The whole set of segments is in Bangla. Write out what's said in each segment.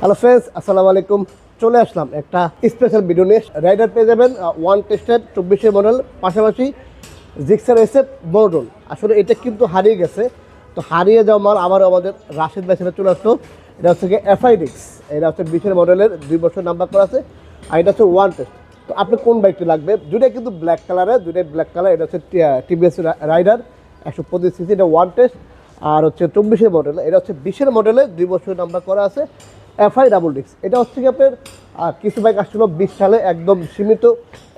হ্যালো ফ্রেন্ডস আসসালামু আলাইকুম। চলে আসলাম একটা স্পেশাল ভিডিও নিয়ে। রাইডার পেয়ে যাবেন ওয়ান টেস্টের চব্বিশের মডেল পাশাপাশি জিক্সার এসে মনোটন আসলে এটা কিন্তু হারিয়ে গেছে। তো হারিয়ে যাওয়া মাল আবার আমাদের রাশিদ ভাই সাথে চলে আসলো। এটা হচ্ছে গিয়ে এফআইডিক্স এটা হচ্ছে বিশের মডেলের দুই বছর নাম্বার করা আছে। আর এটা হচ্ছে ওয়ান টেস্ট তো আপনি কোন বাইকটি লাগবে? দুটাই কিন্তু ব্ল্যাক কালারের দুটাই ব্ল্যাক কালার এটা হচ্ছে টিভিএস রাইডার একশো পঁচিশ সিসি এটা ওয়ান টেস্ট আর হচ্ছে চব্বিশের মডেল এটা হচ্ছে বিশের মডেলে দুই বছর নাম্বার করা আছে। এফআই ডাবল ডিক্স এটা হচ্ছে কি আপনার কিছু বাইক আসছিল বিশ সালে, একদম সীমিত,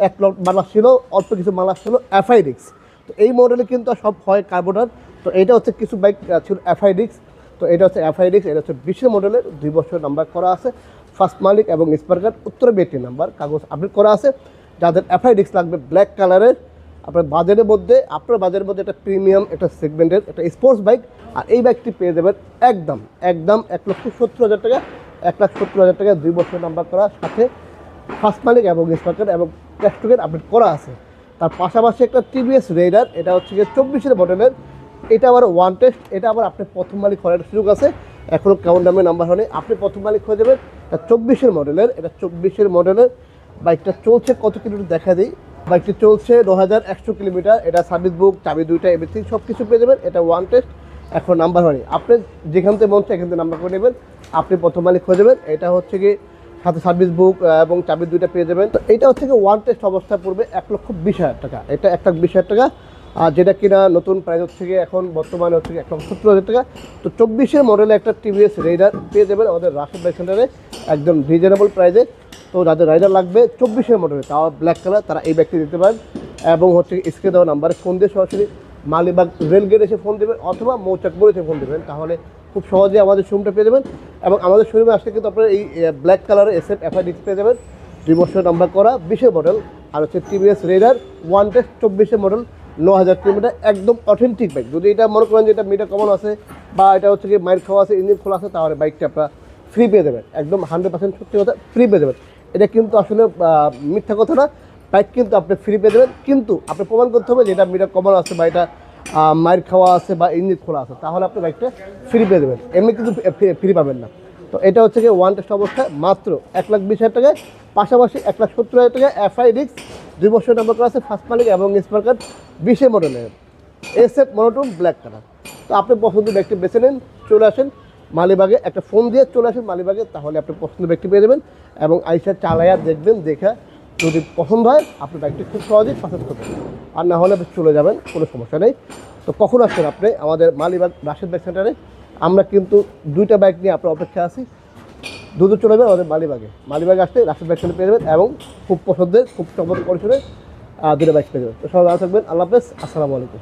এক লট মাল আসছিল, অল্প কিছু মাল আসছিল এফআই ডিক্স তো এই মডেলে কিন্তু সব হয় কার্বোটার তো এটা হচ্ছে কিছু বাইক ছিল এফআই ডিক্স তো এটা হচ্ছে এফআই ডিক্স এটা হচ্ছে বিশের মডেলের দুই বছর নাম্বার করা আছে ফার্স্ট মালিক এবং স্পার্কার উত্তর বেটি নাম্বার কাগজ আপডেট করা আছে। যাদের এফআই ডিক্স লাগবে ব্ল্যাক কালারের আপনার বাজারের মধ্যে, আপনার বাজারের মধ্যে একটা প্রিমিয়াম একটা সেগমেন্টের একটা স্পোর্টস বাইক আর এই বাইকটি পেয়ে যাবেন একদম একদম এক লক্ষ সত্তর হাজার টাকা এক লাখ সত্তর হাজার টাকা দুই বছর নাম্বার করা, সাথে ফার্স্ট মালিক এবং স্পার্কার এবং ক্যাশটুকের আপডেট করা আছে। তার পাশাপাশি একটা টিভিএস রেডার এটা হচ্ছে গিয়ে চব্বিশের মডেলের এটা আবার ওয়ান টেস্ট এটা আবার আপনি প্রথম মালিক হওয়ার সুযোগ আছে। এখনও কেমন দামে নাম্বার হয়নি। আপনি প্রথম মালিক হয়ে যাবেন, এটা চব্বিশের মডেলের এটা চব্বিশের মডেলের বাইকটা চলছে কত কিলোমিটার দেখা দিই? বাইকটি চলছে দু হাজার একশো কিলোমিটার, এটা সার্ভিস বুক, চাবি দুইটা এভরিথিং সব কিছু পেয়ে যাবেন। এটা ওয়ান টেস্ট এখন নাম্বার হয়নি আপনি যেখান থেকে মন এখান থেকে নাম্বার করে নেবেন। আপনি প্রথম মালিক হয়ে যাবেন। এটা হচ্ছে কি সাথে সার্ভিস বুক এবং চাবি দুইটা পেয়ে যাবেন। তো এটা হচ্ছে ওয়ান টেস্ট অবস্থায় পড়বে এক লক্ষ বিশ হাজার টাকা। এটা এক লাখ বিশ হাজার টাকা। আর যেটা কিনা নতুন প্রাইস হচ্ছে গিয়ে এখন বর্তমানে হচ্ছে এক লক্ষ সত্তর হাজার টাকা। তো চব্বিশের মডেলে একটা টিভিএস রেডার পেয়ে যাবেন আমাদের রাশেদ বাইক সেন্টারে একদম রিজনেবল প্রাইসে তো যাদের রাইডার লাগবে চব্বিশের মডেলে তাও ব্ল্যাক কালার তারা এই ব্যাগটি দিতে পারেন। এবং হচ্ছে স্ক্রিনে দেওয়া নাম্বারে ফোন দিয়ে সরাসরি মালিবাগ রেলগেট এসে ফোন দেবেন অথবা মৌচাকপুর এসে ফোন দেবেন। তাহলে খুব সহজে আমাদের শোরুমটা পেয়ে যাবেন এবং আমাদের শোরুমে আসলে কিন্তু আপনারা এই ব্ল্যাক কালারের এস এফ এফআই পেয়ে যাবেন। দুই বছর নাম্বার করা, বিশের মডেল আর হচ্ছে টিভিএস রেডার ওয়ান টেস্ট চব্বিশের মডেল ন হাজার কিলোমিটার, একদম অথেন্টিক বাইক যদি এটা মনে করেন যে এটা মিটার কমন আছে বা এটা হচ্ছে কি মাইল খাওয়া আছে ইঞ্জিন খোলা আছে, তাহলে বাইকটা আপনারা ফ্রি পেয়ে যাবেন। একদম হান্ড্রেড পার্সেন্ট সত্যি কথা ফ্রি পেয়ে যাবেন। এটা কিন্তু আসলে মিথ্যা কথা না। বাইক কিন্তু আপনি ফ্রি পেয়ে দেবেন কিন্তু আপনি প্রমাণ করতে হবে যে এটা মিটার কমন আছে বা এটা মাইর খাওয়া আছে বা ইঞ্জিন খোলা আছে। তাহলে আপনি বাইকটা ফ্রি পেয়ে দেবেন এমনি কিন্তু ফ্রি পাবেন না। তো এটা হচ্ছে কি ওয়ান টেস্ট অবস্থায় মাত্র এক লাখ বিশ হাজার টাকায়, পাশাপাশি এক লাখ সত্তর হাজার টাকায় এফআই রিক্স দুই বছর নম্বর করা আছে ফার্স্ট মালিক এবং স্পার্কার বিশে মডেলের S F monotone black colour তো আপনি পছন্দের ব্যক্তি বেছে নেন, চলে আসেন মালিবাগে, একটা ফোন দিয়ে চলে আসেন মালিবাগে, তাহলে আপনি পছন্দের ব্যক্তি পেয়ে যাবেন এবং আইসা চালাইয়া দেখবেন, দেখা যদি পছন্দ হয় আপনি বাইকটি খুব সহজেই পছন্দ করবেন আর না হলে চলে যাবেন, কোনো সমস্যা নেই। তো কখন আসছেন আপনি? আমাদের মালিবাগ রাশেদ বাইক সেন্টারে আমরা কিন্তু দুইটা বাইক নিয়ে আপনার অপেক্ষা আছি। দুদু চলে যাবে আমাদের মালিবাগে। মালিবাগে আসতে রাশেদ বাইক সেন্টার পেয়ে যাবেন এবং খুব পছন্দের, খুব চমৎকার পরিসরে দুটো বাইক পেয়ে যাবেন। তো সবাই ভালো থাকবেন। আল্লাহ হাফেজ। আসসালামু আলাইকুম।